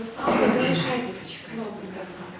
так підписали. Залишайте, почекайте. Добре, добре.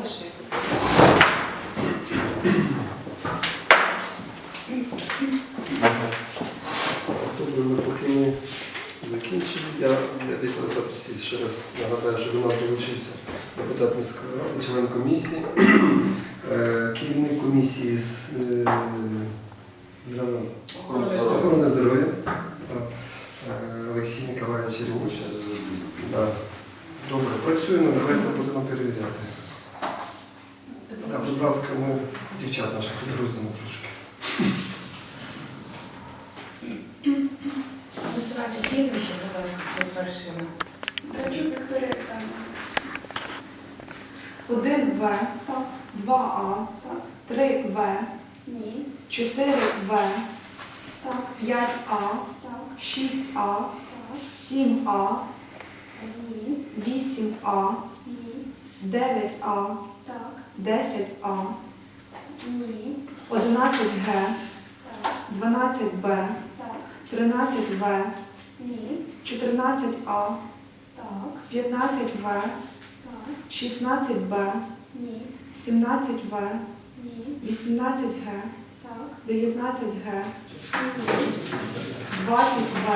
Залишайте. Добре, ми поки не закінчили. Я для відеозаписі ще раз нагадаю, що до нас долучився депутат міської ради, член комісії, Е, керівник комісії з е, охорони здоров'я е, Олексій Ніколаєвич Єреміч. Добре, працюємо, давайте будемо перевіряти. Будь ласка, ми дівчат наших підгрузимо трошки. Називайте прізвище, ви перший у нас. Трачук Вікторія Віталіївна. 1В, так. 2А, так. 3В, ні. 4В, так. 5А, так. 6А, так. 7А, ні. 8А, ні. 9А, так. 10А, ні. 11Г, так. 12Б, так. 13В, ні. 14А, так. 15В, так. 16Б, ні. 17В, ні. 18Г, так. 19Г, ні. 20В,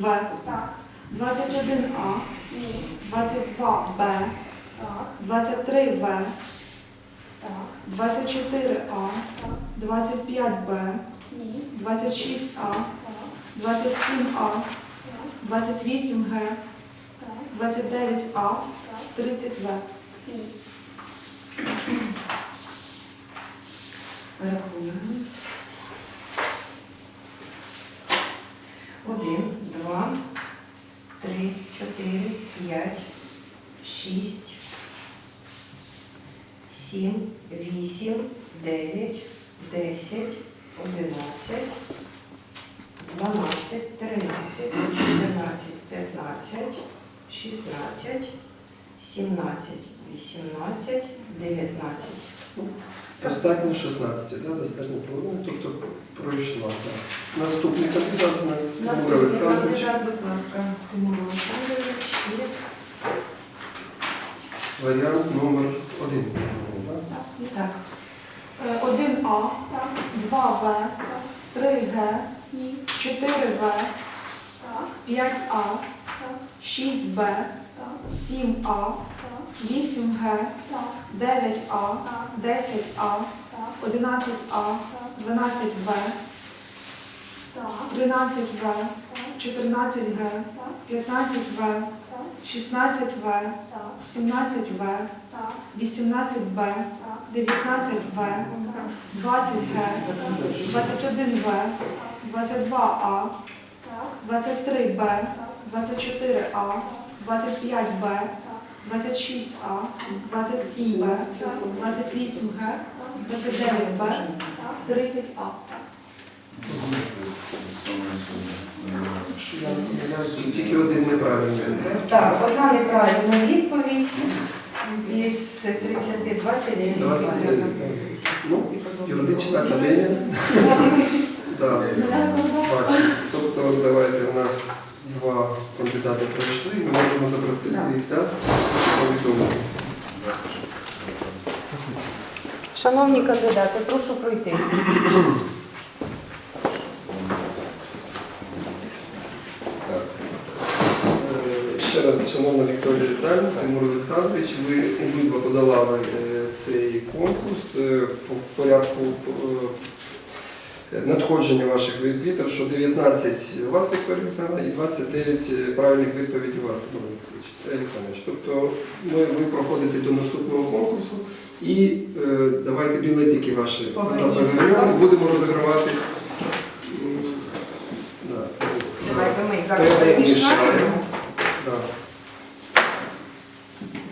В, так. 21А, ні. 22Б, так. 23В, так. 24А, так. 25Б, ні. 26А, так. 27А, так. 28Г, так. 29А, так. 30В. Рахуємо. Один, два, три, чотири, п'ять, шість, сім, вісім, дев'ять, десять, одинадцять, дванадцять, тринадцять, чотирнадцять, п'ятнадцять, шістнадцять, сімнадцять, вісімнадцять, дев'ятнадцять. Достатньо 16, да? достатньо половини, тобто пройшла. Так. Наступний кандидат у нас Тимур Наступний Олександрович. кандидат, будь ласка, Тимур Олександрович і Варіант номер один. Так? І так, Е, 1А, так. 2В, 3Г, 4В, 5А, так. 6Б, так. 7А, так. 8Г, 9А, 10А, 11А, 12Б, 13В, 14Г, 15В, 16В, 17В, 18Б, 19В, 20Г, 21В, 22А, 23Б, 24А, 25Б, 26А, 27Б, 28Г, 29Б, 30А. Я не помиляюсь, тут тільки один неправильний. Так, одна неправильна відповідь із 30, 29. 29. Ну, юридична академія. Тобто, давайте у нас два кандидати пройшли, ми можемо запросити їх, так? Повідомити. Шановні кандидати, прошу пройти. Так. Е, Ще раз, шановна Вікторія Віталіївна, Тимур Олександрович, ви обидва подолали е, цей конкурс е, по порядку е, надходження ваших відвітів, що 19 у вас, Вікторія Олександровна, і 29 правильних відповідей у вас, Тимур Олександрович. Тобто ми, ви проходите до наступного конкурсу і давайте білетики ваші ласка. будемо розігравати. Давайте ми їх зараз. Да,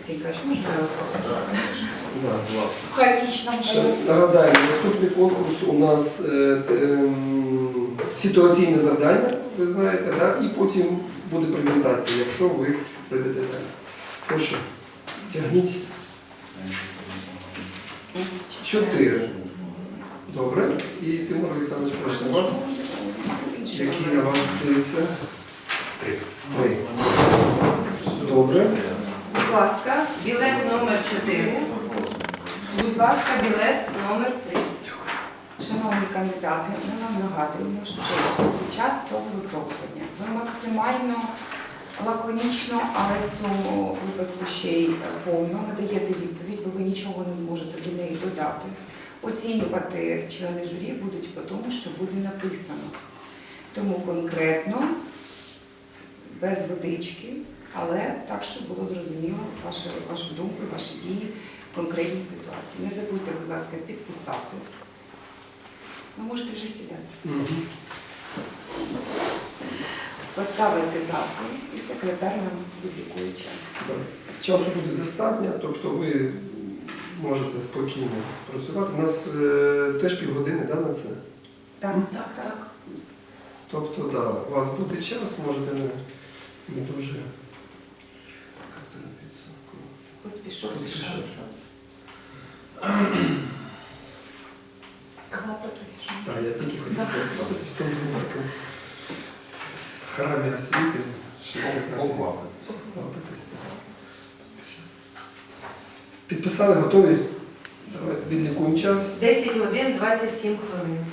Сінька, що можна я вас попрошу? да. В хаотичному Ще Нагадаємо, наступний конкурс у нас е, ем, ситуаційне завдання, ви знаєте, да? і потім буде презентація, якщо ви прийдете далі. Прошу, тягніть. Чотири. Добре. І Тимур Олександрович, прошу на вас. Які на вас дивиться? Три. Добре. Будь ласка, білет номер 4. Будь ласка, білет номер 3. Шановні кандидати, ми вам нагадуємо, що під час цього випробування ви максимально лаконічно, але в цьому випадку ще й повно надаєте відповідь, бо ви нічого не зможете до неї додати. Оцінювати члени журі будуть по тому, що буде написано. Тому конкретно, без водички, але так, щоб було зрозуміло вашу, вашу думку, ваші дії в конкретній ситуації. Не забудьте, будь ласка, підписати. Ви можете вже сідати. Поставити дату і секретар нам відлікує час. Часу буде достатньо, тобто ви можете спокійно працювати. У нас е, теж півгодини да, на це. Так, так, так. Тобто, да, у вас буде час, можете не дуже. як це написано? Поспішайте. Клопотись. Так, я тільки хотів сказати, храмі освіти. казати. Підписали, готові? Давайте відлікуємо час. 10 годин 27 хвилин.